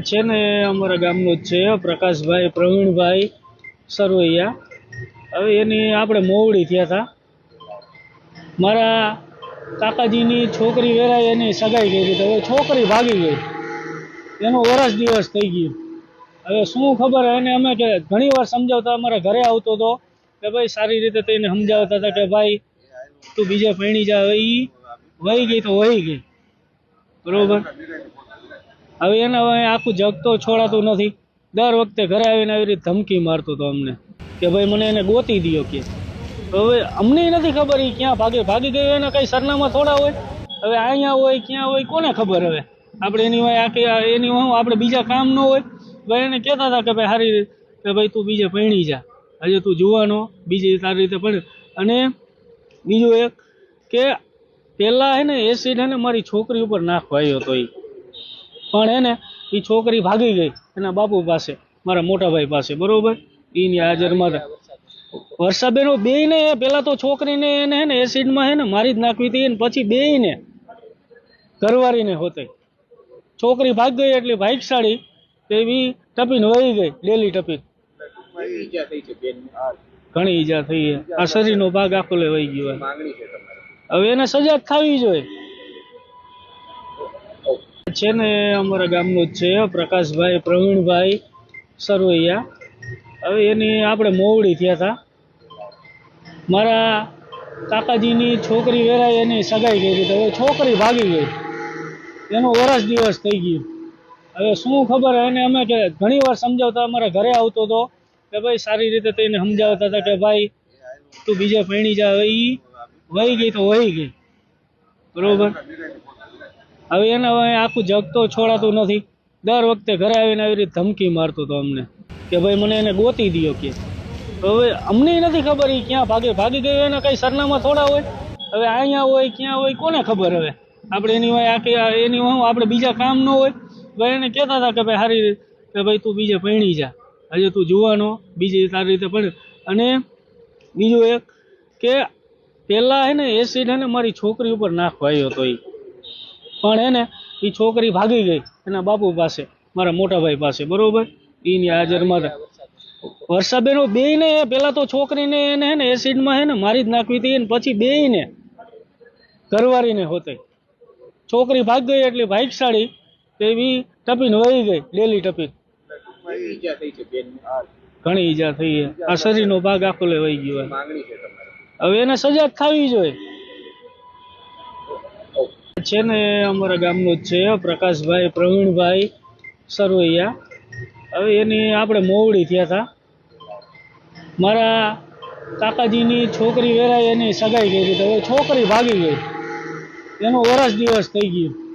છે ને અમારા ગામનો જ છે, પ્રકાશભાઈ, પ્રવીણભાઈ, સરવૈયા. હવે એની આપણે મોવડી થયા હતા. મારા કાકાજીની છોકરી વેરાય એની સગાઈ કરી હતી. હવે છોકરી ભાગી ગઈ. એનો વરસ દિવસ થઈ ગયો. હવે શું ખબર એને અમે કે ઘણી વાર સમજાવતા અમારા ઘરે આવતો હતો કે ભાઈ સારી રીતે તેને સમજાવતા હતા કે ભાઈ તું બીજે પૈણી જા. ઈ વહી ગઈ તો વહી ગઈ. બરોબર? હવે એને હવે આખું જગ તો છોડાતું નથી. દર વખતે ઘરે આવીને આવી રીતે ધમકી મારતો હતો અમને. કે ભાઈ મને એને ગોતી દ્યો કે. હવે અમને નથી ખબર એ ક્યાં ભાગે ભાગી ગયો, એના કંઈ સરનામાં થોડા હોય? હવે અહીંયા હોય, ક્યાં હોય, કોને ખબર હવે? આપણે એની હોય આખી એની હું આપણે બીજા કામ ન હોય. ભાઈ એને કહેતા હતા કે ભાઈ સારી કે ભાઈ તું બીજે ભણી જા. હજે તું જુવાનો, બીજી સારી રીતે પણ અને બીજું એક કે પહેલાં હે ને, એસિડ હે ને, મારી છોકરી ઉપર નાખવા આવ્યો હતો એ પણ એને એ છોકરી ભાગી ગઈ એના બાપુ પાસે મારા મોટાભાઈ પાસે બરોબર? એની હાજરમાં વર્ષાબેનો બેયને પેલા તો છોકરીને એને હે ને એસિડમાં હે ને મારી જ નાખવી હતી ને પછી બેયને ઘરવાળીને હોતે. છોકરી ભાગ ગઈ એટલે ભાગશાળી એવી ટપીને વહી ગઈ ડેલી ટપીન. ઘણી ઈજા થઈ આ શરીરનો ભાગ આખો લે વહી ગયો હવે એને સજા થવી જોઈએ. છે ને અમારા ગામનો જ છે, પ્રકાશભાઈ, પ્રવીણભાઈ, સરવૈયા. હવે એની આપણે મોવડી થયા હતા. મારા કાકાજીની છોકરી વેરાઈ એની સગાઈ કરી હતી. હવે છોકરી ભાગી ગઈ. એનો વરસ દિવસ થઈ ગયો. હવે શું ખબર એને અમે કે ઘણી વાર સમજાવતા અમારા ઘરે આવતો હતો કે ભાઈ સારી રીતે તેને સમજાવતા હતા કે ભાઈ તું બીજે પૈણી જા. ઈ વહી ગઈ તો વહી ગઈ. બરોબર? હવે એને હવે આખું જગ તો છોડાતું નથી. દર વખતે ઘરે આવીને આવી રીતે ધમકી મારતો હતો અમને. કે ભાઈ મને એને ગોતી દ્યો કે. હવે અમને નથી ખબર એ ક્યાં ભાગે ભાગી ગયો, એના કંઈ સરનામાં થોડા હોય? હવે અહીંયા હોય, ક્યાં હોય, કોને ખબર હવે? આપણે એની હોય આખી એની હું, આપણે બીજા કામ ન હોય. ભાઈ એને કહેતા હતા કે ભાઈ સારી કે ભાઈ તું બીજે પૈણી જા. હજે તું જુવાનો, બીજી સારી રીતે પણ અને બીજું એક કે પહેલાં હે ને એસિડ હે ને, મારી છોકરી ઉપર નાખવા આવ્યો હતો એ પણ એને એ છોકરી ભાગી ગઈ એના બાપુ પાસે મારા મોટાભાઈ પાસે બરોબર? એની હાજરમાં વર્ષાબેનો બેયને પેલા તો છોકરીને એને હે ને એસિડમાં હે ને મારી જ નાખવી હતી ને પછી બેયને ઘરવાળીને હોતે. છોકરી ભાગ ગઈ એટલે ભાગશાળી એવી ટપીને વહી ગઈ ડેલી ટપીન. ઘણી ઈજા થઈ આ શરીરનો ભાગ આખો લે વહી ગયો હવે એને સજા થવી જોઈએ. છે ને અમારા ગામનો જ છે, પ્રકાશભાઈ, પ્રવીણભાઈ સરવૈયા હવે એની આપણે મોવડી થયા હતા મારા કાકાજીની છોકરી વેરાઈ એની સગાઈ કરી હતી હવે છોકરી ભાગી ગઈ. એનો વરસ દિવસ થઈ ગયું.